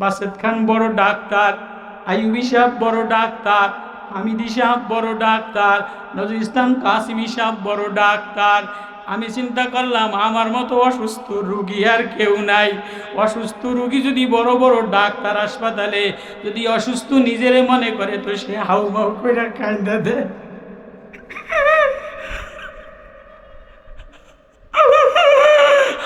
বাসেদ খান বড় ডাক্তার, আইয়ুবি সাহেব বড় ডাক্তার, হামিদি সাহেব বড় ডাক্তার, নজরুল ইসলাম কাসিমি সাহেব বড় ডাক্তার। আমি চিন্তা করলাম, আমার মতো অসুস্থ রুগী আর কেউ নাই। অসুস্থ রুগী যদি বড় বড় ডাক্তার হাসপাতালে, যদি অসুস্থ নিজেরে মনে করে, তো সে হাউ মাউ করে কান্দা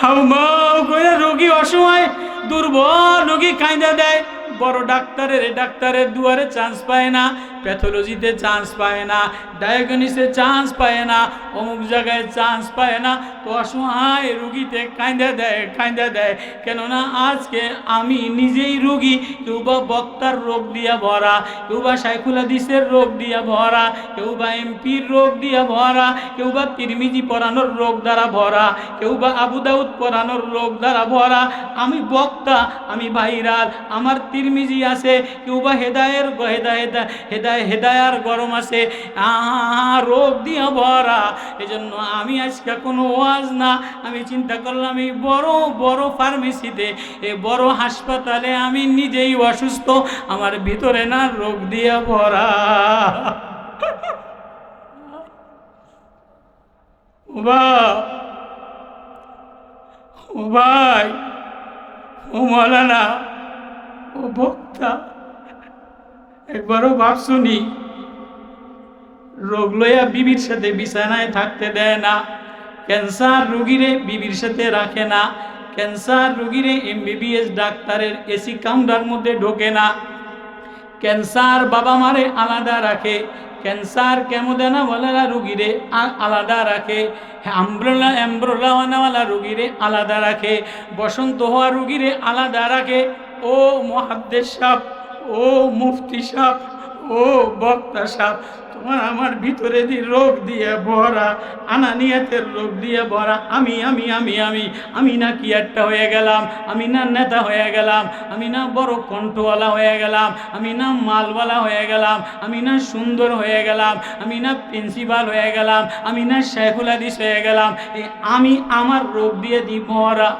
হাউ মাউ করে রোগী অসময় দুর্বল রোগী কাঁদা দেয়। বড় ডাক্তারের ডাক্তারের দুয়ারে চান্স পায় না প্যাথোলজিতে চান্স পায় না ডায়াগনিসে চান্স পায় না, অমুক জায়গায় চান্স পায় না। তো অসহায় রুগীতে কাঁদা দেয় কাঁদা দেয়। কেননা আজকে আমি নিজেই রুগী, কেউ বা বক্তার রোগ দিয়া ভরা, কেউ বা সাইকুল রোগ দিয়া ভরা, কেউ বা এমপির রোগ দিয়া ভরা, কেউ বা তিরমিজি পরানোর রোগ দ্বারা ভরা, কেউ বা আবু দাউদ পরানোর রোগ দ্বারা ভরা। আমি বক্তা, আমি ভাইরাল, আমার তিরমিজি আছে কেউ বা হেদায়ের হেদা হেদা হেদায়, হেদায়ার গরম আছে। রোগ দিয়া ভরা, এজন্য আমি আজকে কোনো ওয়াজ না। আমি চিন্তা করলাম, এই বড় বড় ফার্মেসিতে, এ বড় হাসপাতালে আমি নিজেই অসুস্থ, আমার ভিতরে না রোগ দিয়া ভরা। ভাই। ও মৌলানা, ও বক্তা, একবারও ভাব শুনি, রোগ লইয়া বিবির সাথে বিছানায় থাকতে দেয় না, ক্যান্সার রুগীরে বিবির সাথে রাখে না, ক্যান্সার রুগীরে এমবিবিএস ডাক্তারের এসি কাউন্টার মধ্যে ঢোকে না। ক্যান্সার বাবা মারে আলাদা রাখে। ক্যান্সার কেমোদানাওয়ালা রুগীরে আলাদা রাখে। অ্যাম্ব্রোলা অ্যাম্ব্রোলাওয়ানাওয়ালা রুগীরে আলাদা রাখে। বসন্ত হওয়া রুগীরে আলাদা রাখে। ও মহাদ্দেশ সাপ, ও মুফতি সাপ, ও বক্তা সাপ তোমার আমার ভিতরে দি রোগ দিয়ে ভরা, আনানিয়াতের রোগ দিয়ে ভরা। আমি আমি আমি আমি আমি না কি একটা হয়ে গেলাম, আমি না নেতা হয়ে গেলাম, আমি না বড় কণ্ঠওয়ালা হয়ে গেলাম, আমি না মালওয়ালা হয়ে গেলাম, আমি না সুন্দর হয়ে গেলাম, আমি না প্রিন্সিপাল হয়ে গেলাম, আমি না শেখুল হাদিস হয়ে গেলাম আমি আমার রোগ দিয়ে দিই ভরা।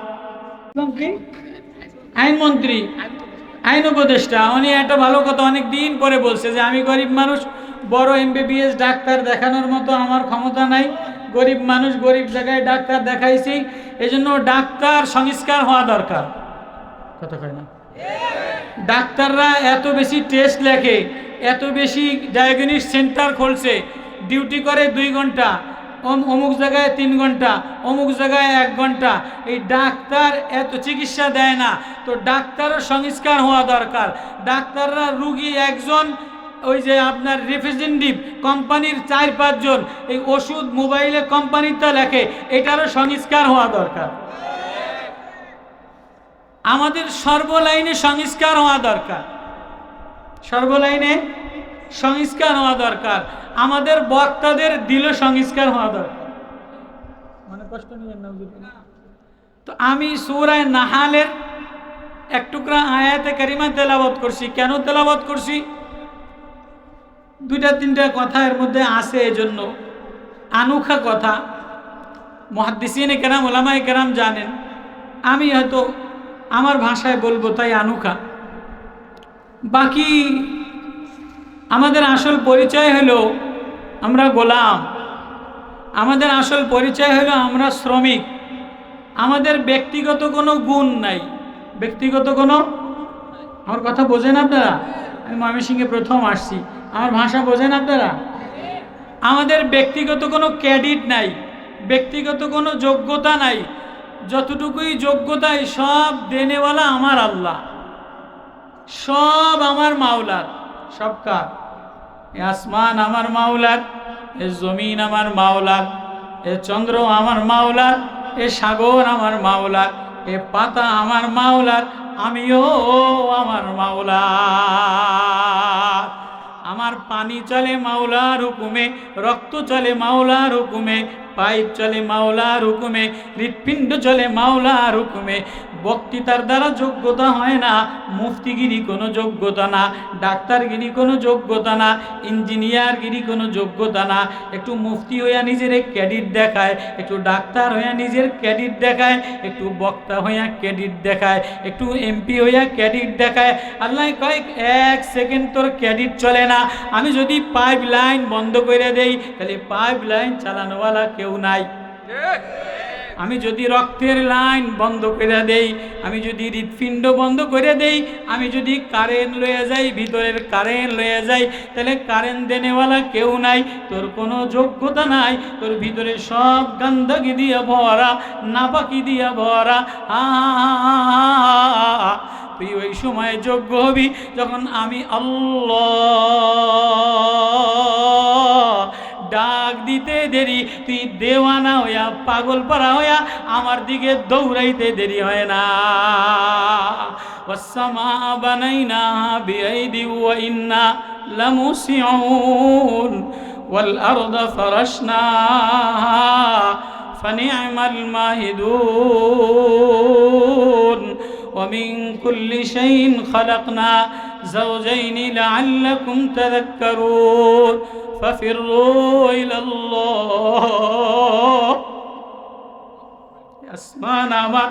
আইনমন্ত্রী আইন উপদেষ্টা, উনি একটা ভালো কথা অনেক দিন পরে বলছে যে আমি গরিব মানুষ বড় এমবিবিএস ডাক্তার দেখানোর মতো আমার ক্ষমতা নাই। গরিব মানুষ গরিব জায়গায় ডাক্তার দেখাইছি। এজন্য ডাক্তার সংস্কার হওয়া দরকার। কথা কয় না? ডাক্তাররা এত বেশি টেস্ট লেখে, এত বেশি ডায়াগনিক সেন্টার খুলছে। ডিউটি করে দুই ঘণ্টা অমুক জায়গায় তিন ঘণ্টা, অমুক জায়গায় এক ঘণ্টা। এই ডাক্তার এত চিকিৎসা দেয় না। তো ডাক্তারের সংস্কার হওয়া দরকার। ডাক্তাররা রুগী একজন ওই যে আপনার রিপ্রেজেন্টেটিভ কোম্পানির চার পাঁচজন, এই ওষুধ মোবাইলে কোম্পানিতে লেখে, এটারও সংস্কার হওয়া দরকার। আমাদের সর্বলাইনে সংস্কার হওয়া দরকার। সর্বলাইনে সংস্কার হওয়া দরকার। আমাদের বক্তাদের দিল সংস্কার হওয়া দরকার। তো আমি সুরায় নাহালের এক টুকরা আয়াতে কারিমা তেলাবত করছি। কেন তেলাবত করছি? দুইটা তিনটা কথা এর মধ্যে আছে এজন্য। আনুখা কথা। মহাদ্দিসিনে কেরাম ওলামাই কেরাম জানেন, আমি হয়তো আমার ভাষায় বলব তাই আনুখা। বাকি আমাদের আসল পরিচয় হলো আমরা গোলাম। আমাদের আসল পরিচয় হলো আমরা শ্রমিক। আমাদের ব্যক্তিগত কোনো গুণ নাই। ব্যক্তিগত কোনো আমার কথা বোঝেন আপনারা? আমি ময়মনসিংহে প্রথম আসছি। আমার ভাষা বোঝেন আপনারা? আমাদের ব্যক্তিগত কোনো ক্যাডিট নাই, ব্যক্তিগত কোনো যোগ্যতা নাই, যতটুকুই যোগ্যতাই সব দেনেওয়ালা আমার আল্লাহ। সব আমার মাওলার, সব কার? এ আসমান আমার মাওলার, এ জমিন আমার মাওলার, এ চন্দ্র আমার মাওলার, এ সাগর আমার মাওলার, এ পাতা আমার মাওলার, আমিও আমার মাওলার। আমার পানি চলে মাওলার হুকুমে রক্ত চলে মাওলার হুকুমে পাইপ চলে মাওলার হুকুমে হৃৎপিণ্ড চলে মাওলার হুকুমে বক্তৃতার দ্বারা যোগ্যতা হয় না, মুফতিগিরি কোনো যোগ্যতা না, ডাক্তারগিরি কোনো যোগ্যতা না, ইঞ্জিনিয়ারগিরি কোনো যোগ্যতা না। একটু মুফতি হইয়া নিজের ক্যাডিট দেখায়, একটু ডাক্তার হইয়া নিজের ক্যাডিট দেখায়, একটু বক্তা হইয়া ক্যাডিট দেখায়, একটু এমপি হইয়া ক্যাডিট দেখায়। আল্লাহ কয়েক এক সেকেন্ড তোর ক্যাডিট চলে না। আমি যদি পাইপ লাইন বন্ধ করে দেই, তাহলে পাইপ লাইন চালানোওয়ালা কেউ নাই। আমি যদি রক্তের লাইন বন্ধ করে দেই, আমি যদি হৃৎপিণ্ড বন্ধ করে দেই, আমি যদি কারেন্ট লয়ে যাই, ভিতরের কারেন্ট লয়ে যাই, তাহলে কারেন্ট দেনেওয়ালা কেউ নাই, তোর কোনো যোগ্যতা নাই, তোর ভিতরে সব গন্ধকি দিয়ে ভরা, নাপাকি দিয়ে ভরা। তুই ওই সময় যোগ্য হবি যখন আমি আল্লাহ ডাক দিতে দেরি তুই দেওয়ানা হইয়া পাগল পারা হইয়া আমার দিকে দৌড়াইতে দেরি হয় না والسماء بنيناها بأيد وإنا لموسعون والأرض فرشناها فنعم الماهدون ومن كل شيء خلقنا زوجين لعلكم تذكرون ففروا إلى الله আসমান আমার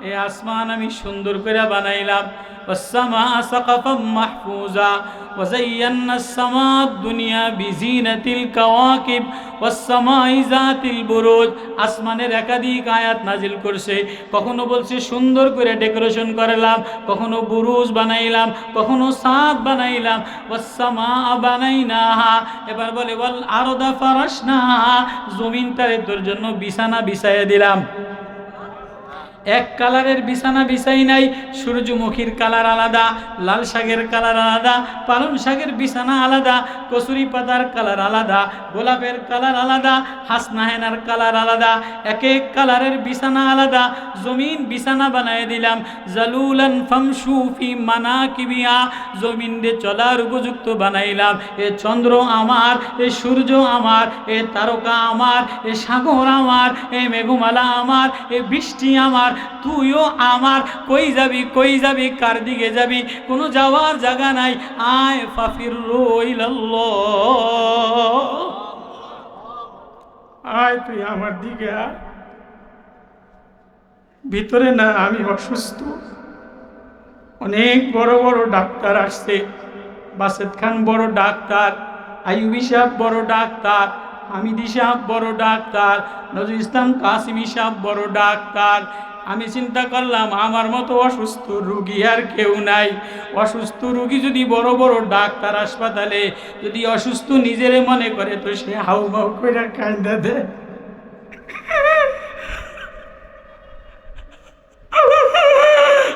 এই আসমান আমি সুন্দর করে বানাইলাম والسماء سقفا محفوظا وزينا السماء الدنيا بزينة الكواكب والسماء ذات البروج আসমানের একাধিক আয়াত নাজিল করছে কখনো বলছে সুন্দর করে ডেকোরেশন করলাম কখনো বুরুজ বানাইলাম কখনো সাদ বানাইলাম ওয়াসসামা বানাইনাহা এবার বলে বল আরদা ফারাশনাহা জমিনটারে তোর জন্য বিছানা বিছাইয়া দিলাম এক কালারের বিছানা বিছাই নাই, সূর্যমুখীর কালার আলাদা, লাল শাকের কালার আলাদা, পালং শাকের বিছানা আলাদা, কচুরি পাতার কালার আলাদা, গোলাপের কালার আলাদা, হাসনাহেনার কালার আলাদা, এক এক কালারের বিছানা আলাদা, জমিন বিছানা বানায় দিলাম, জালুলান ফামসুফি মানা কিবিয়া জমিন দিয়ে চলার উপযুক্ত বানাইলাম, এ চন্দ্র আমার, এ সূর্য আমার, এ তারকা আমার, এ সাগর আমার, এ মেঘমালা আমার, এ বৃষ্টি আমার তুইও আমার। কই যাবি কই যাবি, কার দিকে যাবি? কোনো যাওয়ার জায়গা নাই। আয় ফাফির রইলাল্ল আয় তুই আমার দিকে ভিতরে না, আমি অসুস্থ। অনেক বড় বড় ডাক্তার আসছে। বাসেদ খান বড় ডাক্তার, আইয়ুবি সাহেব বড় ডাক্তার, হামিদি সাহেব বড় ডাক্তার, নজরুল ইসলাম কাসিমি সাহেব বড় ডাক্তার আমি চিন্তা করলাম, আমার মতো অসুস্থ রুগী আর কেউ নাই। অসুস্থ রুগী যদি বড় বড় ডাক্তার হাসপাতালে যদি অসুস্থ নিজেরে মনে করে, তো সে হাউ মাউ করে কান্দা দেয়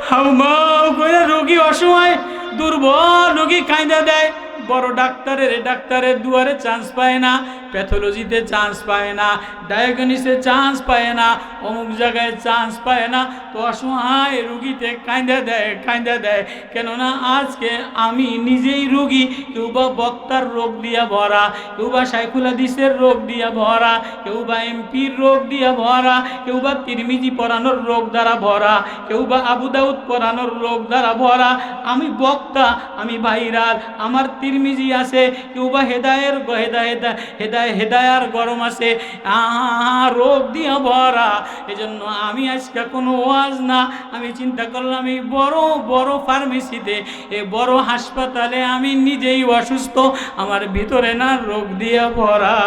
হাউ মাউ করে রোগী অসময় দুর্বল রুগী কাঁদা দেয়। বড় ডাক্তারের ডাক্তারের দুয়ারে চান্স পায় না প্যাথোলজিতে চান্স পায় না ডায়াগনিসে চান্স পায় না, অমুক জায়গায় চান্স পায় না, তো অসহায় রুগীতে কাঁদা দেয় কাঁদা দেয়। কেননা আজকে আমি নিজেই রুগী, কেউ বা বক্তার রোগ দিয়া ভরা, কেউ বা হাদিসের রোগ দিয়া ভরা, কেউ বা এমপির রোগ দিয়া ভরা, কেউ বা তিরমিজি পড়ানোর রোগ দ্বারা ভরা, কেউ বা আবু দাউদ পড়ানোর রোগ দ্বারা ভরা। আমি বক্তা, আমি ভাইরাল, আমার তিরমিজি আছে কেউ বা হেদায়ের হেদা হেদা হেদায় হেদায়ার গরম আছে। আহা, রোগ দিয়া ভরা। এজন্য আমি আজকে কোনো ওয়াজ না। আমি চিন্তা করলাম, এই বড় বড় ফার্মেসিতে, এই বড় হাসপাতালে আমি নিজেই অসুস্থ। আমার ভিতরে না রোগ দিয়া ভরা।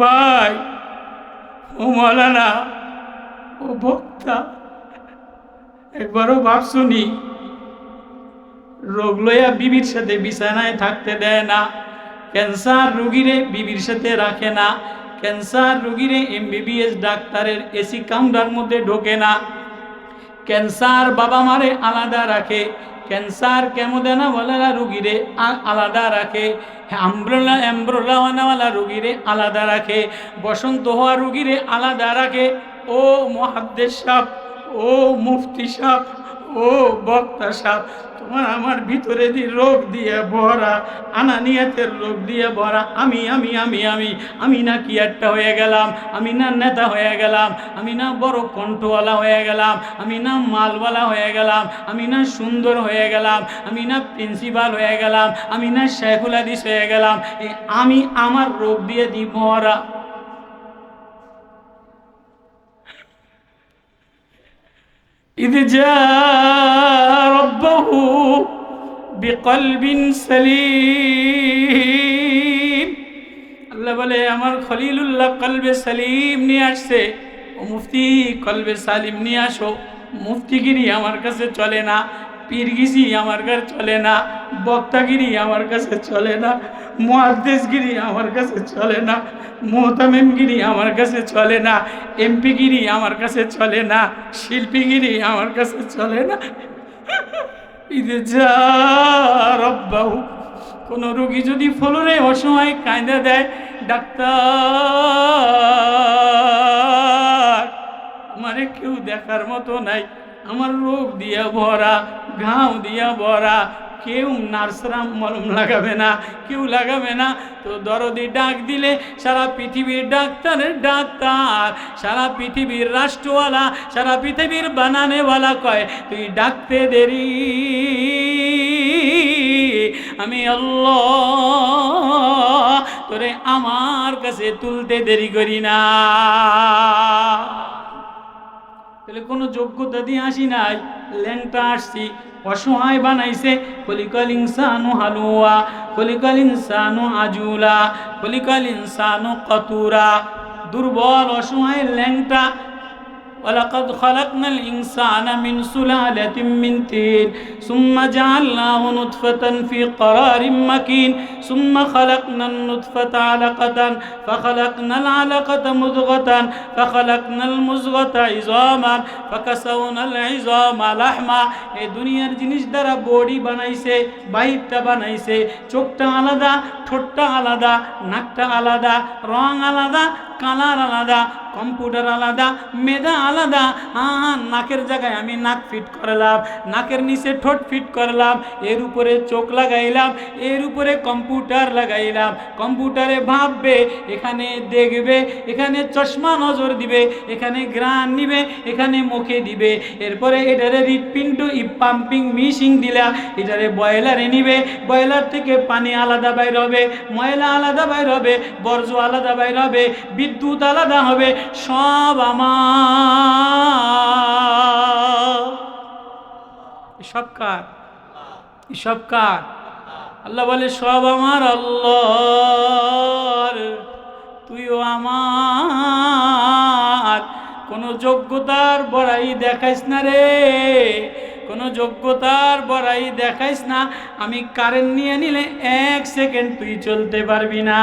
ভাই, ও মলানা। ও বক্তা, একবারও ভাব শুনি, রোগ লইয়া বিবির সাথে বিছানায় থাকতে দেয় না, ক্যান্সার রুগীরে বিবির সাথে রাখে না, ক্যান্সার রুগীরে এমবিবিএস ডাক্তারের এসি কাউন্টার মধ্যে ঢোকে না, ক্যান্সার বাবা মারে আলাদা রাখে, ক্যান্সার কেমোদেনাওয়ালা রুগীরে আলাদা রাখে অ্যাম্ব্রোলা অ্যাম্ব্রোলাওয়ালা রুগীরে আলাদা রাখে, বসন্ত হওয়া রুগীরে আলাদা রাখে ও মহাদ্দেশ সাপ ও মুফতি সাপ ও বক্তা সাপ তোমার আমার ভিতরে দিয়ে রোগ দিয়ে ভরা, আনানিয়াতের রোগ দিয়ে ভরা, আমি আমি আমি আমি আমি না কি একটা হয়ে গেলাম, আমি না নেতা হয়ে গেলাম, আমি না বড় কণ্ঠওয়ালা হয়ে গেলাম, আমি না মালওয়ালা হয়ে গেলাম, আমি না সুন্দর হয়ে গেলাম, আমি না প্রিন্সিপাল হয়ে গেলাম, আমি না শেখুল হাদিস হয়ে গেলাম আমি আমার রোগ দিয়ে দিই ভরা। إذ جاء ربه بقلب سليم আল্লাহ বলে আমার খলিলুল্লাহ কলবে সালিম নিয়ে আসছে ও মুফতি কলবে সালিম নিয়ে আসো মুফতিগিরি আমার কাছে চলে না পীরগিরি আমার কাছে চলে না, বক্তাগিরি আমার কাছে চলে না মহাদেশগিরি আমার কাছে চলে না, মোহতামেমগিরি আমার কাছে চলে না, এমপিগিরি আমার কাছে চলে না, শিল্পীগিরি আমার কাছে চলে না। ঈদে কোনো রোগী যদি ফলনে অসময় কাঁদে দেয়, ডাক্তার, আমারে কেউ দেখার মতো নাই। আমার রোগ দিয়া ভরা, ঘাও দিয়া ভরা, কেউ নার্সরাম মলম লাগাবে না, কেউ লাগাবে না। তো দরদি ডাক দিলে সারা পৃথিবীর ডাক্তারের ডাক্তার, সারা পৃথিবীর রাষ্ট্রওয়ালা, সারা পৃথিবীর বানানেওয়ালা কয়, তুই ডাকতে দেরি, আমি আল্লাহ তোরে আমার কাছে তুলতে দেরি করি না। তাহলে কোনো যোগ্যতা দিয়ে আসি নাই ল্যাংটা আসছি, অসহায় বানাইছে কলিকাল ইনসানু হালুয়া কলিকাল ইনসানু আজুলা কলিকাল ইনসানু কতুরা। দুর্বল অসহায় ল্যাংটা ولقد خلقنا الإنسان من سلالة من طين ثم جعلناه نطفة في قرار مكين ثم خلقنا النطفة علقة فخلقنا العلقة مضغة فخلقنا المزغة عظاما فكسونا العظام لحما এই দুনিয়ার জিনিস দ্বারা বডি বানাইছে বাহিরটা বানাইছে চোখটা আলাদা ঠোঁটটা আলাদা নাকটা আলাদা রং আলাদা কালার আলাদা, কম্পিউটার আলাদা, মেধা আলাদা। হ্যাঁ নাকের জায়গায় আমি নাক ফিট করলাম, নাকের নিচে ঠোঁট ফিট করলাম, এর উপরে চোখ লাগাইলাম, এর উপরে কম্পিউটার লাগাইলাম। কম্পিউটারে ভাববে, এখানে দেখবে, এখানে চশমা নজর দিবে, এখানে গ্রান নিবে, এখানে মুখে দিবে। এরপরে এটারে হৃৎপিণ্ড পাম্পিং মিশিং দিলা, এটারে বয়লারে নিবে, বয়লার থেকে পানি আলাদা বাইর হবে, ময়লা আলাদা বাইর হবে, বর্জ্য আলাদা বাইর হবে বিদ্যুৎ আলাদা হবে, সব আমার। সব কার? সব কার? আল্লাহ বলে, সব আমার আল্লাহর। তুইও আমার। কোনো যোগ্যতার বড়াই দেখাইস না রে। কোনো যোগ্যতার বড়াই দেখাইস না, আমি কারেন্ট নিয়ে নিলে এক সেকেন্ড তুই চলতে পারবি না।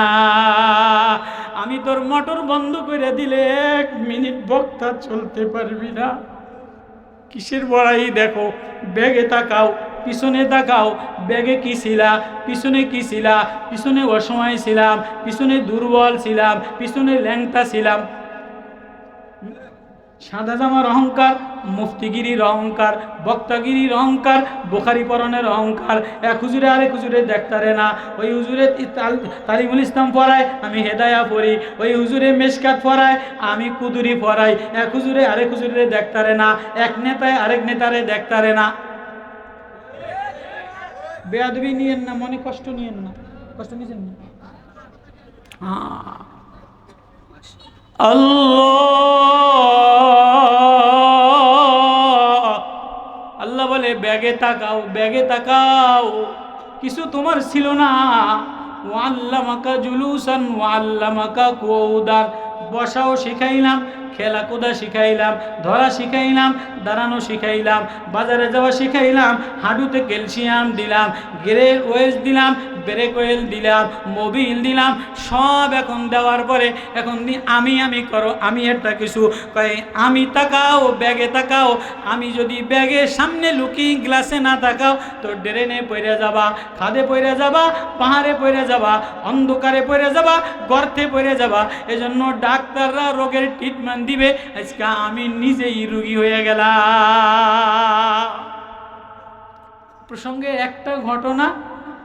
আমি তোর মোটর বন্ধ করে দিলে এক মিনিট বক্তা চলতে পারবি না। কিসের বড়াই দেখো? ব্যাগে তাকাও, পিছনে তাকাও, ব্যাগে কি ছিলা, পিছনে কি ছিলা, পিছনে অসময় ছিলাম, পিছনে দুর্বল ছিলাম, পিছনে ল্যাংটা ছিলাম। সাদা জামার অহংকার, মুফতিগিরির অহংকার, বক্তাগিরির অহংকার বোখারি পরনের অহংকার। এক হুজুরে আরেক হুজুরে দেখতারে না। ওই হুজুরে তাল- তালিমুল ইসলাম পড়ায়, আমি হেদায়া পড়ি। ওই হুজুরে মেশকাত পড়ায়, আমি কুদুরি পড়াই। এক হুজুরে আরেক হুজুরে দেখতারে না। এক নেতায় আরেক নেতারে দেখতারে না। বেয়াদবি নিয়েন না, মনে কষ্ট নিয়েন না। কষ্ট নিয়েছেন না? হ্যাঁ আল্লাহ। আল্লাহ বলে, ব্যাগে তাকাও ব্যাগে তাকাও। কিছু তোমার ছিল না। ও আল্লাহ মাকা জুলুসান ও আল্লাহ মাকা কৌদান বসাও শিখাইলাম খেলা কোদা শিখাইলাম, ধরা শিখাইলাম, দাঁড়ানো শিখাইলাম, বাজারে যাওয়া শিখাইলাম, হাঁটুতে ক্যালসিয়াম দিলাম, গ্রে ওয়েস দিলাম ব্রেক ওয়েল দিলাম, মোবিল দিলাম, সব এখন দেওয়ার পরে এখন আমি আমি করো, আমি একটা কিছু কয়ে, আমি তাকাও, ব্যাগে তাকাও, আমি যদি ব্যাগের সামনে লুকিং গ্লাসে না তাকাও, তো ড্রেনে পড়ে যাবা, খাদে পড়ে যাবা, পাহাড়ে পড়ে যাবা, অন্ধকারে পড়ে যাবা, গর্তে পড়ে যাবা, এজন্য ডাক্তাররা রোগের ট্রিটমেন্ট দিবে, আজকে আমি নিজেই রুগী হয়ে গেলাম। প্রসঙ্গে একটা ঘটনা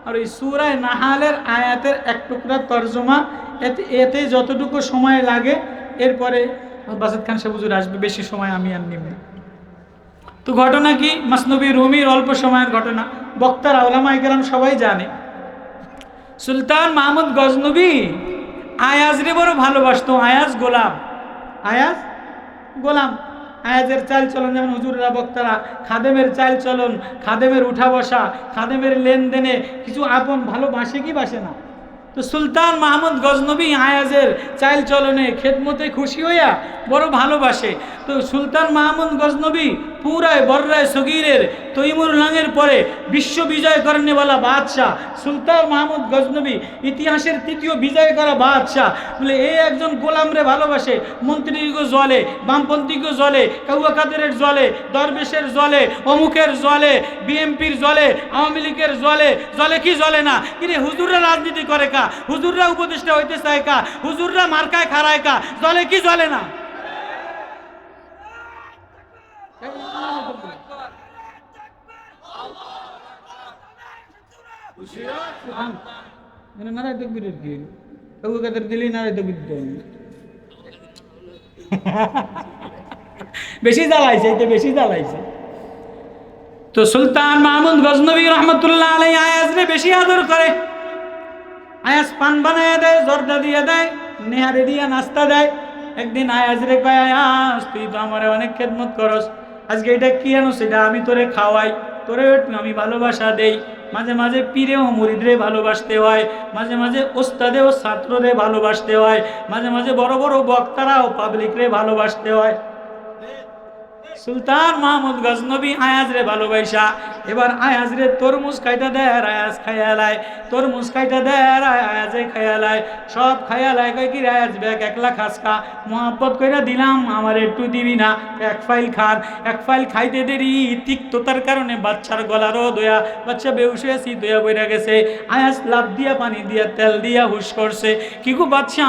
আর ওই সুরায় নাহালের আয়াতের এক টুকরা তর্জমা, এতে এতে যতটুকু সময় লাগে, এরপরে বাসাদ খান সাহুজুর আসবে, বেশি সময় আমি আর নিব। তো ঘটনা কি? মাসনবী রুমির অল্প সময়ের ঘটনা। বক্তার আওলামা ইকরাম সবাই জানে। সুলতান মাহমুদ গজনবী আয়াজরে বড় ভালোবাসতো, আয়াজ গোলাম। আয়াজ গোলাম। আয়াজের চাল চলন, যেমন হুজুররা, বক্তারা, খাদেমের চাল চলন, খাদেমের উঠা বসা, খাদেমের লেনদেনে কিছু আপন ভালোবাসে কি বাসে না? তো সুলতান মাহমুদ গজনবী আয়াজের চাইল চলনে, খেদমতে খুশি হইয়া বড় ভালোবাসে। তো সুলতান মাহমুদ গজনবী পুরায় বর্রায় সগীরের তৈমুর লাঙের পরে বিশ্ব বিজয় করেনেওয়ালা বাদশাহ। সুলতান মাহমুদ গজনবী ইতিহাসের তৃতীয় বিজয় করা বাদশাহ। বলে এই একজন গোলামরে ভালোবাসে মন্ত্রীকে জলে বামপন্থীকে জলে কাউয়া কাদেরের জলে, দরবেশের জলে, অমুকের জলে, বিএমপির জলে, আওয়ামী লীগের জলে জলে কি জলে না? কিরে, হুজুররা রাজনীতি করে কা? হুজুররা উপদেষ্টা হইতে চায় কা? হুজুররা মার্কায় খারায় কা? জলে কি জলে না? তো সুলতান মাহমুদ গজনবী রহমতুল্লাহ আলাই আয়াজরে বেশি আদর করে। আয়াজ পান বানায় দেয়, জর্দা দিয়ে দেয়, নেহারে দিয়ে নাস্তা দেয়। একদিন আয়াজ রে কয়, আয়াজ, তুই তো আমার অনেক খেদমত করস। আজকে এটা কি আনো সেটা আমি তোরে খাওয়াই তোরে আমি ভালোবাসা দেই। মাঝে মাঝে পীরে ও মুরিদরে ভালোবাসতে হয়, মাঝে মাঝে ওস্তাদে ও ছাত্ররে ভালোবাসতে হয়, মাঝে মাঝে বড় বড় বক্তারা ও পাবলিকরে ভালোবাসতে হয়। সুলতান মাহমুদ গজনবী আয়াজরে ভালোবাসা। এবার আয়াজরে তরমুজ খাইটা দেয় আয়াজ খাইয়ালায় তরমুজ খাইটা দেয় আয়াজে খাইয়ালায় সব খাইয়ালায় কয় কি রে আয়াজ ব্যাগ একলা খাসকা মহাব্বত কইরা দিলাম, আমার একটু দিবি না। এক ফাইল খান। এক ফাইল খাইতে দেরি, তিক্ততার কারণে বাচ্চার গলারও দয়া বাচ্চা বেউস হয়েছি দয়া বইরা গেছে। আয়াজ লাভ দিয়া, পানি দিয়া, তেল দিয়া, হুশ করছে। কি গো বাচ্চা,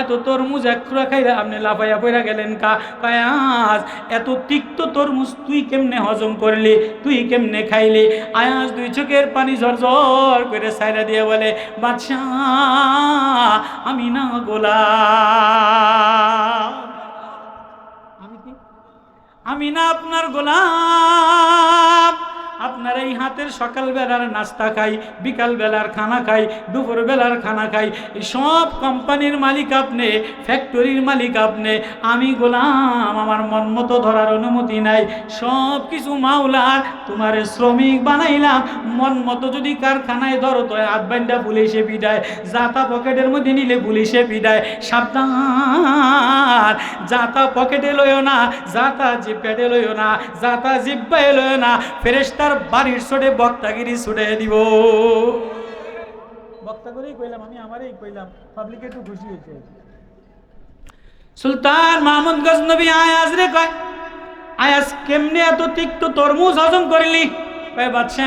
এত তরমুজ এক খাইরা আপনি লাফাইয়া পইরা গেলেন কা? কায়াজ এত তিক্ত তরমুজ তুই কেমনে হজম করলি? তুই কেমনে খাইলি? আয়াজ দুই চোখের পানি ঝরঝর করে সাইরা দিয়ে বলে বাচ্চা আমি না গোলা আমি না আপনার গোলাম। আপনার এই হাতের সকাল বেলার নাস্তা খাই বিকাল বেলার খানা খাই দুপুর বেলার খানা খাই, সব কোম্পানির মালিক আপনি, ফ্যাক্টরির মালিক আপনি, আমি গোলাম, আমার মন মতো ধরার অনুমতি নাই সব কিছু মাওলার, তোমার শ্রমিক বানাইলাম, মন মতো যদি কারখানায় ধরো তো আধবান্ডা পুলিশে পিডায় জাতা পকেটের মধ্যে নিলে পুলিশে পিডায় সাবধান। জাতা পকেটে লইও না জাতা জিপেটে লইও না জাতা জিব্বায় লইও না ফেরেস্তার বাড়ির ছোটে বক্তাগিরি ছুটে দিব।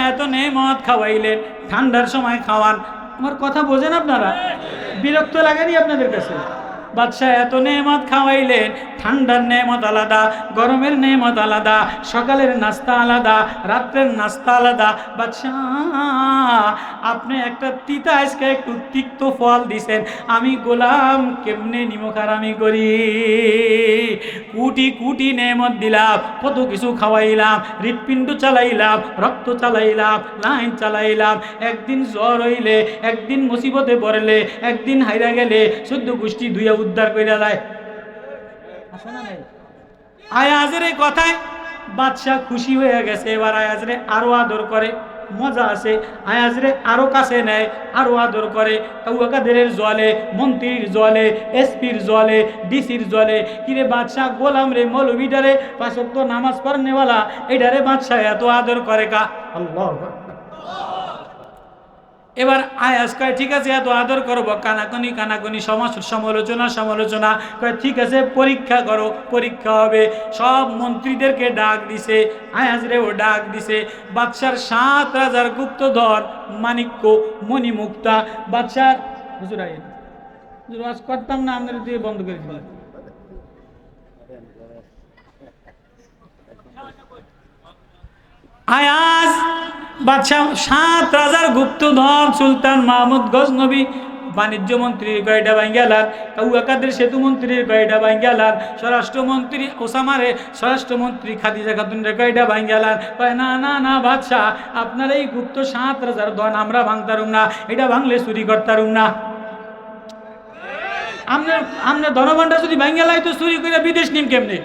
এত ঠান্ডার সময় খাওয়ান। আমার কথা বোঝেন আপনারা? বিরক্ত লাগেনি আপনাদের কাছে? বাদশাহ এত নেমত খাওয়াইলেন, ঠান্ডার নেমত আলাদা, গরমের নেমত আলাদা, সকালের নাস্তা আলাদা, রাত্রের নাস্তা আলাদা। বাদশাহ, আপনি একটা তিতা আজকে একটু তিক্ত ফল দিছেন, আমি গোলাম কেমনে নিমখার আমি করি? কুটি কুটি নেমত দিলাম, কত কিছু খাওয়াইলাম, হৃৎপিণ্ড চালাইলাম, রক্ত চালাইলাম, লাইন চালাইলাম, একদিন জ্বর হইলে, একদিন মুসিবতে পড়লে, একদিন হাইরা গেলে শুদ্ধ গোষ্ঠী ধুইয়া উদ্ধার কইরা আয়াজের এই কথায় বাদশাহ খুশি হয়ে গেছে। এবার আয়াজরে আরও আদর করে, মজা আছে। আয়াজরে আরও কাছে নেয়, আরও আদর করে। কাউকাদের জলে, মন্ত্রীর জলে, এসপির জলে, ডিসির জলে, কিরে বাদশাহ, গোলাম রে মৌলবিডারে পাঁচক্ত নামাজ পড়নেওয়ালা এটারে বাদশাহ এত আদর করে কা? আল্লাহ এবার আয়াস কয়, ঠিক আছে, এত আদর করব। কানাকনি কানাকনি সমাজ সমালোচনা সমালোচনা। কয়, ঠিক আছে, পরীক্ষা করো, পরীক্ষা হবে। সব মন্ত্রীদেরকে ডাক দিছে আয়াজ রে ও ডাক দিছে। বাদশার সাত রাজার গুপ্তধর মানিক্য মণিমুক্তা। বাদশার হুজুর আইন। করতাম না, আপনারা দিয়ে বন্ধ করে দিলাম। আয়াজ বাদশাহ সাত রাজার গুপ্তধন সুলতান মাহমুদ গজনবী বাণিজ্য মন্ত্রীর কয়টা বাঙ্গালার কাউয়াকাদের সেতু মন্ত্রীর কয়টা বাঙ্গালার স্বরাষ্ট্রমন্ত্রী ওসামারে স্বরাষ্ট্রমন্ত্রী খাদিজা খাতুনের কয়টা বাঙ্গালার কয়, না না না বাদশাহ, আপনার এই গুপ্ত সাত রাজার ধন আমরা ভাঙতারুম না, এটা ভাঙলে চুরি করতারুম না। আপনার আপনার ধনভাণ্ডার যদি বাঙ্গালায় তো চুরি করে বিদেশ নিম কেমনে?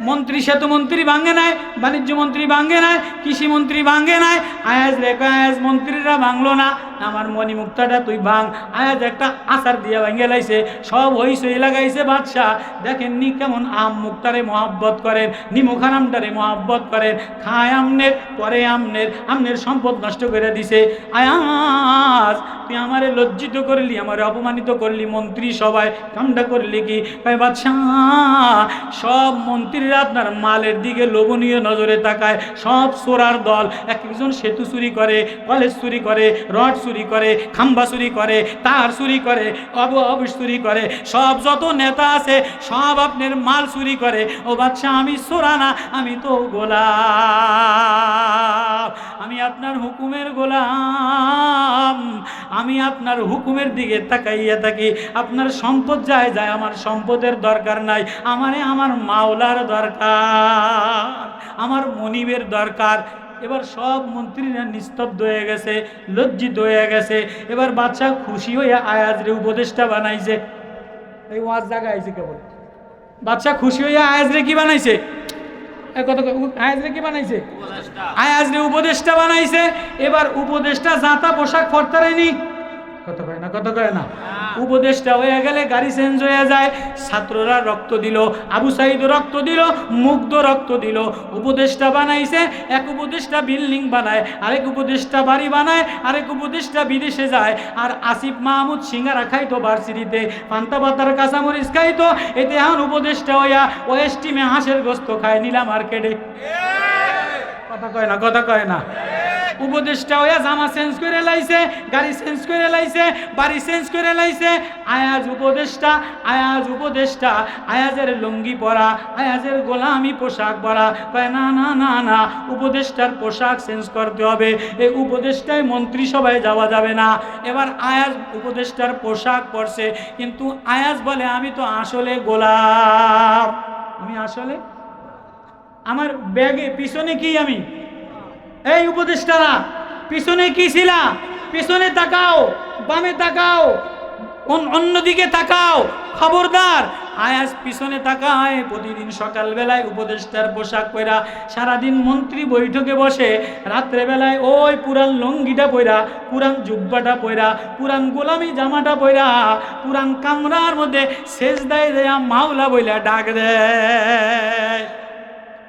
মন্ত্রী সেতু মন্ত্রী ভাঙ্গে নাই, বাণিজ্য মন্ত্রী ভাঙে নাই, কৃষি মন্ত্রী ভাঙ্গে নাই, আয়াজ রেখা, আয়াজ মন্ত্রীরা ভাঙলো না। আমার মণি মুক্তাটা তুই ভাঙ। আয়াজ একটা আচার দিয়ে ভাঙ্গে লাইছে। সব হইসই লাগাইছে বাদশাহ। দেখেননি কেমন আম মুক্তারে মহাব্বত করেন নিমুখান আমটারে মহাব্বত করেন। খায় আমনের, পরে আমনের আমনের সম্পদ নষ্ট করে দিছে। আয়াজ, তুই আমারে লজ্জিত করলি, আমারে অপমানিত করলি, মন্ত্রী সবাই কামটা করলি কি? কয়, বাদশাহ, সব মন্ত্রীরা আপনার মালের দিকে লোভনীয় নজরে তাকায়। সব চোরার দল, এক একজন সেতু চুরি করে, কলেজ চুরি করে, রড চুরি করে, খাম্বা চুরি করে, তার চুরি করে, অব অফিস চুরি করে, সব যত নেতা আছে, সব আপনার মাল চুরি করে। ও বাচ্চা আমি চোরা না আমি তো গোলাম, আমি আপনার হুকুমের গোলাম, আমি আপনার হুকুমের দিকে তাকাইয়া থাকি। আপনার সম্পদ যায় যায়, আমার সম্পদের দরকার নাই, আমারে আমার মাওলার দরকার, আমার মনিবের দরকার। এবার সব মন্ত্রীরা নিস্তব্ধ হয়ে গেছে লজ্জিত হয়ে গেছে। এবার বাচ্চা খুশি হয়ে আয়াজরে উপদেষ্টা বানাইছে। এই ওয়াজ জায়গা আইছে কেবল। বাচ্চা খুশি হয়ে আয়াজরে কি বানাইছে? এ কত আয়াজরে কি বানাইছে? আয়াজরে উপদেষ্টা বানাইছে। এবার উপদেষ্টা জাঁতা পোশাক ফরতারেনি কত কয় না কত কয় না। উপদেশটা হয়ে গেলে গাড়ি চেঞ্জ হয়ে যায়, ছাত্ররা রক্ত দিল, আবু সাইদ রক্ত দিল, মুগ্ধ রক্ত দিল। উপদেশটা বানাইছে, এক উপদেশটা বিল্ডিং বানায়, আরেক উপদেশটা বাড়ি বানায়, আরেক উপদেশটা বিদেশে যায়। আর আসিফ মাহমুদ সিঙ্গারা খাইতো ভার্সিটিতে, পান্তা পাতার কাঁচামরিচ খাইতো, এতে এখন উপদেশটা হইয়া ও এস্টিমে হাঁসের গোস্ত খায় নীলা মার্কেটে। কথা কয় না, কথা কয় না। উপদেশটা হইয়া জামা চেঞ্জ করে লাইছে, গাড়ি চেঞ্জ করে লাইছে, বাড়ি চেঞ্জ করে লাইছে। আয়াজ উপদেশটা আয়াজ উপদেশটা আয়াজের লুঙ্গি পরা, আয়াজের গোলামি পোশাক পরা। কয়, না না না না উপদেশটার পোশাক চেঞ্জ করতে হবে। এই উপদেশটায় মন্ত্রী সভায় যাওয়া যাবে না। এবার আয়াজ উপদেশটার পোশাক পরছে, কিন্তু আয়াজ বলে, আমি তো আসলে গোলাম। আমি আসলে? আমার ব্যাগে, পিছনে কি আমি? এই উপদেষ্টারা, পিছনে কি ছিলা? পিছনে তাকাও, বামে তাকাও, অন- অন্যদিকে তাকাও। খবরদার। আয়াজ পিছনে তাকায় প্রতিদিন সকালবেলায় উপদেষ্টার পোশাক পরা সারাদিন মন্ত্রী বৈঠকে বসে, রাত্রেবেলায় ওই পুরান লঙ্গিটা পয়রা পুরান জুব্বাটা পয়রা পুরান গোলামি জামাটা পয়রা পুরান কামরার মধ্যে শেষ দেয় দেয়া মাওলা বইলা ডাক দেয়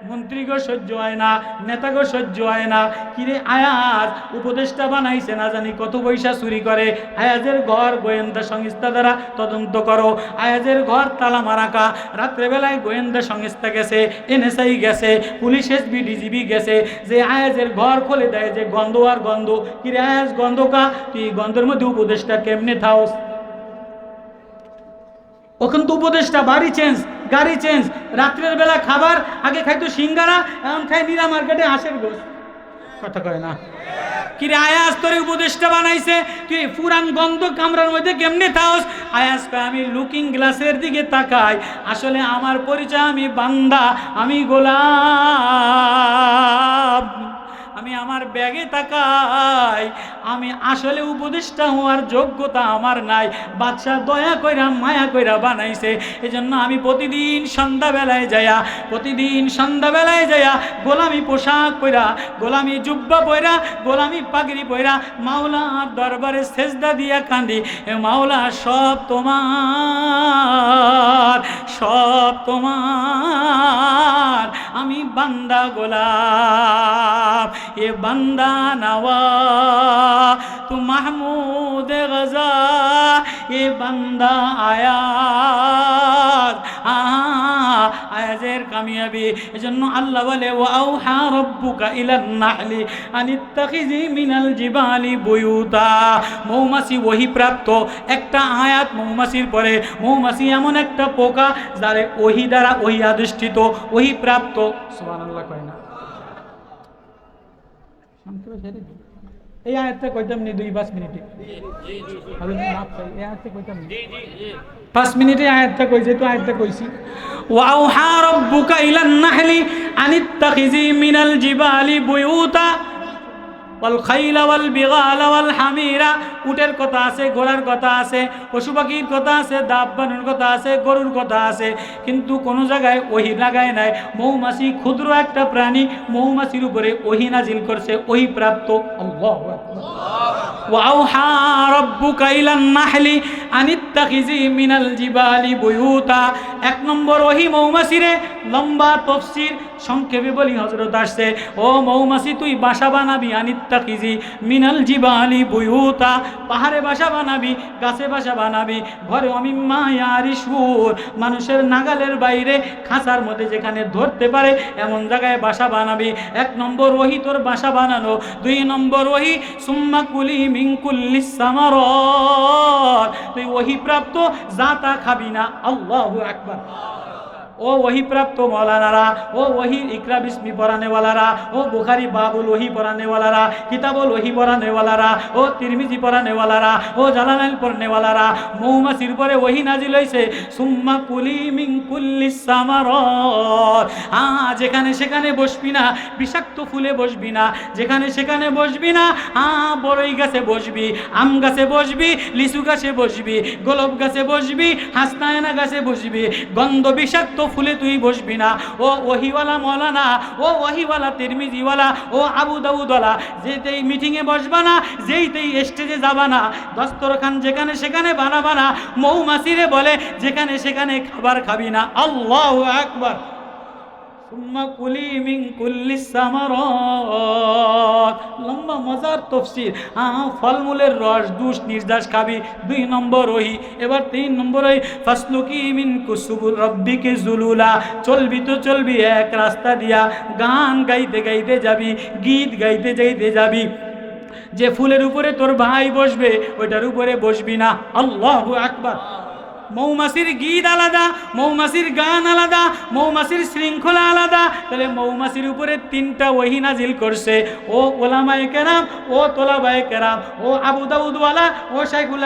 মন্ত্রীগো সহ্য হয় না, নেতাগো সহ্য হয় না। কিরে আয়াজ, উপদেষ্টা বানাইছে না জানি কত পয়সা চুরি করে। আয়াজের ঘর গোয়েন্দা সংস্থা দ্বারা তদন্ত করো। আয়াজের ঘর তালা মারাকা রাত্রেবেলায় গোয়েন্দা সংস্থা গেছে, এনএসআই গেছে, পুলিশ এসবি, ডিজিবি গেছে। যে আয়াজের ঘর খুলে দেয় যে গন্ধ আর গন্ধ। কিরে আয়াজ, গন্ধ কা? তুই গন্ধের মধ্যে উপদেষ্টা কেমনে থাওস ওখান তো উপদেশটা বাড়ি চেঞ্জ গাড়ি চেঞ্জ রাত্রের বেলা খাবার, আগে খাইতো সিঙ্গারা, এখন খাই নিরা মার্কেটে হাঁসের গোস কথা কয় না? কিরে আয়াস, তোরে উপদেশটা বানাইছে? তুই পুরান গন্ধ কামরার মধ্যে কেমনে থাকস? আয়াস আমি লুকিং গ্লাসের দিকে তাকাই, আসলে আমার পরিচয় আমি বান্দা, আমি গোলাম। আমি আমার ব্যাগে তাকাই আমি আসলে উপদেষ্টা হওয়ার যোগ্যতা আমার নাই। বাচ্চা দয়া কইরা মায়া কইরা বানাইছে। এজন্য আমি প্রতিদিন সন্ধ্যাবেলায় যাইয়া, প্রতিদিন সন্ধ্যাবেলায় যাইয়া গোলামি পোশাক পইরা, গোলামি জুব্বা পইরা, গোলামি পাগড়ি পইরা মাওলার দরবারে সেজদা দিয়া কান্দি। মাওলা, সব তোমার সব তোমার। আমি বান্দা গোলাম, এ বান্দা নওয়া তু মাহমুদ গজা এ বান্দা আয়াত আয়াজের কামিয়াবি এজন্য আল্লাহ বলে ও আউহা রব্বুকা ইলান নাহলি আনিত্তাখিজি মিনাল জিবালি বুয়ুতা মৌমাছি ওহি প্রাপ্ত একটা আয়াত মৌমাছির পরে, মৌমাছি এমন একটা পোকা যারে ওহি দ্বারা ওহি আধিষ্ঠিত ওহি প্রাপ্ত সুবহানাল্লাহ কয় না। শান্ত। এই আয়াতটা কইতাম নি? দুই পাঁচ মিনিটে। পাঁচ মিনিটে আয়াতটা কইছে তো আয়াতটা কইছি। ওয়াউহা রব্বুকা ইলান নাহলি আনিত্তাখিজি মিনাল জিবালি বুয়ুতা ওয়াল খাইলা ওয়াল হামিরা। উটের কথা আছে, ঘোড়ার কথা আছে, পশু পাখির কথা আছে দাব্বানের কথা আছে, গরুর কথা আছে। কিন্তু কোনো জায়গায় ওহি লাগায় নাই। মৌমাছি ক্ষুদ্র একটা প্রাণী মৌমাছির উপরে ওহি নাজিল করছে, ওহি প্রাপ্ত আকবার। ওয়াউহা রাব্বুকা ইলান নাহলি আনিত্তাখিজি মিনাল জিবালি বুয়ুতা। এক নম্বর ওহি মৌমাছিরে লম্বা তফসির সংক্ষেপে বলি হজরত আসছে, ও মৌমাছি, তুই বাসা বানাবি, আনিত্তাখিজি মিনাল জিবালি বুয়ুতা, পাহাড়ে বাসা বানাবি, গাছে বাসা বানাবি, ঘরে আমি অমিম্মা ইয়ারিসুর মানুষের নাগালের বাইরে খাঁচার মধ্যে যেখানে ধরতে পারে, এমন জায়গায় বাসা বানাবি। এক নম্বর ওহি তোর বাসা বানানো, দুই নম্বর ওহি, সুম্মা কুলি মিঙ্কুল্লি সামার তুই ওহি প্রাপ্ত জাতা খাবি না, আল্লাহু আকবার। ও ওহি প্রাপ্ত মৌলানারা, ও ওহি ইকরা বিস্মি পড়ানেওয়ালারা ও বুখারি বাবুল ওহি পড়ানেওয়ালারা কিতাবুল ওহি পড়ানেওয়ালারা ও তিরমিজি পড়ানেওয়ালারা ও জালানাইল পড়নেওয়ালারা মৌমাছির পরে ওহি নাজিল হইছে, সুম্মা কুলি মিন কুল্লি সামার আ যেখানে সেখানে বসবি না, বিষাক্ত ফুলে বসবি না, যেখানে সেখানে বসবি না আ বড়ই গাছে বসবি, আম গাছে বসবি, লিচু গাছে বসবি, গোলাপ গাছে বসবি, হাসনায়না গাছে বসবি, গন্ধ বিষাক্ত ফুলে তুই বসবি না। ও ওহিওয়ালা মৌলানা, ও ওহিওয়ালা তিরমিজিওয়ালা, ও আবু দাউদওয়ালা, যেতেই মিটিংয়ে বসবা না, যেইতেই স্টেজে যাবা না, দস্তরখান যেখানে সেখানে বানাবা না, মৌমাছিরে বলে, যেখানে সেখানে খাবার খাবি না। আল্লাহ আকবার। লম্বা, মজার হ্যাঁ ফলমূলের রস খাবি। দুই নম্বর এবার তিন মিন জুলুলা। চলবি তো চলবি, এক রাস্তা দিয়া। গান গাইতে গাইতে যাবি, গীত গাইতে গাইতে যাবি। যে ফুলের উপরে তোর ভাই বসবে, ওইটার উপরে বসবি না। আল্লাহ আকবার। মৌমাছির গীত আলাদা, মৌমাছির গান আলাদা, মৌমাছির শৃঙ্খলা আলাদা। তাহলে মৌমাছির উপরে তিনটা ওহি নাজিল করছে। ও ওলামায়ে কেরাম, ও তোলাবায়ে কেরাম, ও আবু দাউদওয়ালা, ও শাইখুল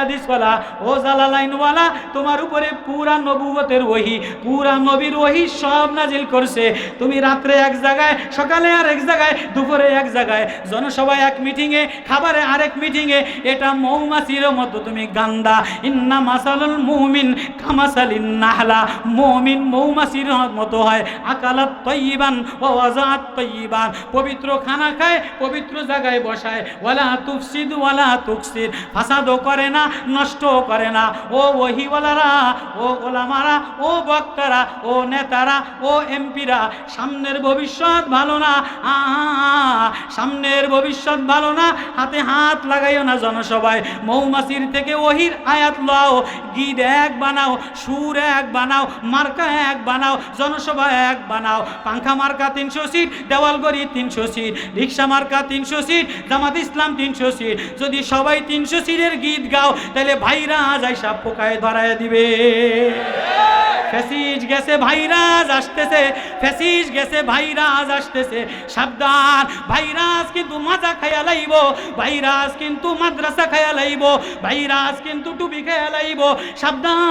ও জালালাইনওয়ালা তোমার উপরে পুরা নবুবতের ওহি, পুরা নবীর ওহি সব নাজিল করছে। তুমি রাত্রে এক জায়গায়, সকালে আর এক জায়গায়, দুপুরে এক জায়গায়, জনসভায় এক মিটিংয়ে, খাবারে আরেক মিটিংয়ে, এটা মৌমাছির মতো তুমি গান্দা। ইন্না মাসালুল মুমিন কামাসালিন নাহলা, মুমিন মৌমাছির মতো হয়। আকালাত তৈবান ও তৈবান। পবিত্র খানা খায়, পবিত্র জায়গায় বসায়। ওয়ালা তুফসিদ, ওয়ালা তুকসিদ ফাসাদও করে না, নষ্টও করে না। ও ওহিওয়ালারা, ও ওলামারা, ও বক্তারা, ও নেতারা, ও এমপিরা, সামনের ভবিষ্যৎ ভালো না। সামনের ভবিষ্যৎ ভালো না। হাতে হাত লাগাইও না জনসভায়। মৌমাছির থেকে ওহির আয়াত লাও। গীত এক বানাও, সুর এক বানাও, মার্কা এক বানাও, জনসভা এক বানাও। পাংখা মার্কা তিনশো সিট দেওয়ালগড়ি তিনশো সিট, রিক্সা মার্কা তিনশো সিট, জামাত ইসলাম তিনশো সিট। যদি সবাই তিনশো সিটের গীত গাও, তাহলে ভাইরা যাই সাপ পোকায় ধরায় দিবে। ফ্যাসিজ গেছে ভাইরাজ আসতেছে। ফ্যাসিজ গেছে ভাইরাজ আসতেছে। সাবধান ভাইরাজ কিন্তু মাজা খায়া লাইব। ভাইরাজ কিন্তু মাদ্রাসা খায়া লাইব। ভাইরাজ কিন্তু টুপি খায়া লাইব। সাবধান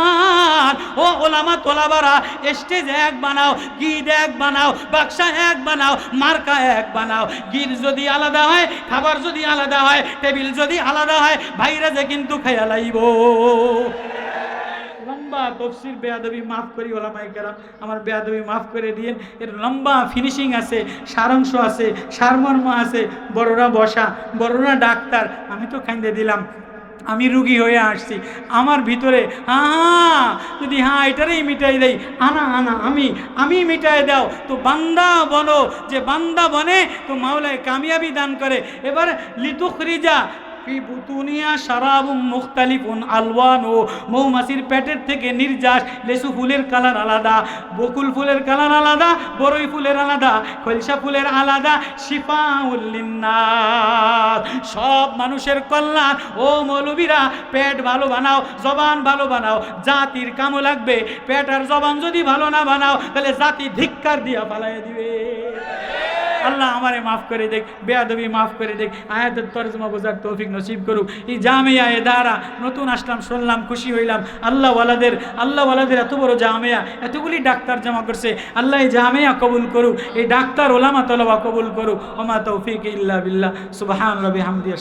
ও ওলামা তোলাবারা, স্টেজ এক বানাও, গীত এক বানাও, বাক্সা এক বানাও, মার্কা এক বানাও। গীত যদি আলাদা হয়, খাবার যদি আলাদা হয়, টেবিল যদি আলাদা হয় ভাইরাজে কিন্তু খায়া লাইব। লম্বা তফসির বেয়াদবি মাফ করি ওলামাই কেরাম। আমার বেয়াদবি মাফ করে দিয়েন। এর লম্বা ফিনিশিং আছে, সারাংশ আছে, সারমর্ম আছে। বড়রা বসা, বড়রা ডাক্তার, আমি তো খাইন্দে দিলাম। আমি রুগী হয়ে আসছি। আমার ভিতরে হ্যাঁ যদি হ্যাঁ এটারই মিটাই দেই। আনা আনা, আমি আমি মিটাই দাও। তো বান্দা বলো, যে বান্দা বনে তো মাওলায় কামিয়াবি দান করে। এবার লিতুখরিজা ফি বুতুনিয়া শারাবুম মুখতালিফুন আলওয়ানু। মৌমাছির পেটের থেকে নির্যাস, লেসু ফুলের কালার আলাদা, বকুল ফুলের কালার আলাদা, বরই ফুলের আলাদা, খলসা ফুলের আলাদা শিফাউল্লিন্নাস সব মানুষের কল্যাণ। ও মৌলবীরা, পেট ভালো বানাও, জবান ভালো বানাও, জাতির কামও লাগবে। পেট আর জবান যদি ভালো না বানাও, তাহলে জাতি ধিক্কার দিয়া পালাই দিবে। আল্লাহ আমারে মাফ করে দেখ, বেয়াদবি মাফ করে দেখ, আয়াতের তরজমা বোঝার তৌফিক নসিব করুক। এই জামিয়া এ দ্বারা নতুন আসলাম, শুনলাম, খুশি হইলাম। আল্লাহ ওয়ালাদের আল্লাহ ওয়ালাদের এত বড় জামিয়া, এতগুলি ডাক্তার জমা করছে। আল্লাহ এই জামিয়া কবুল করুক, এই ডাক্তার ওলামা তলবা কবুল করুক। ওমা তৌফিক ইল্লা বিল্লাহ। সুবাহান রবি হামদিয়া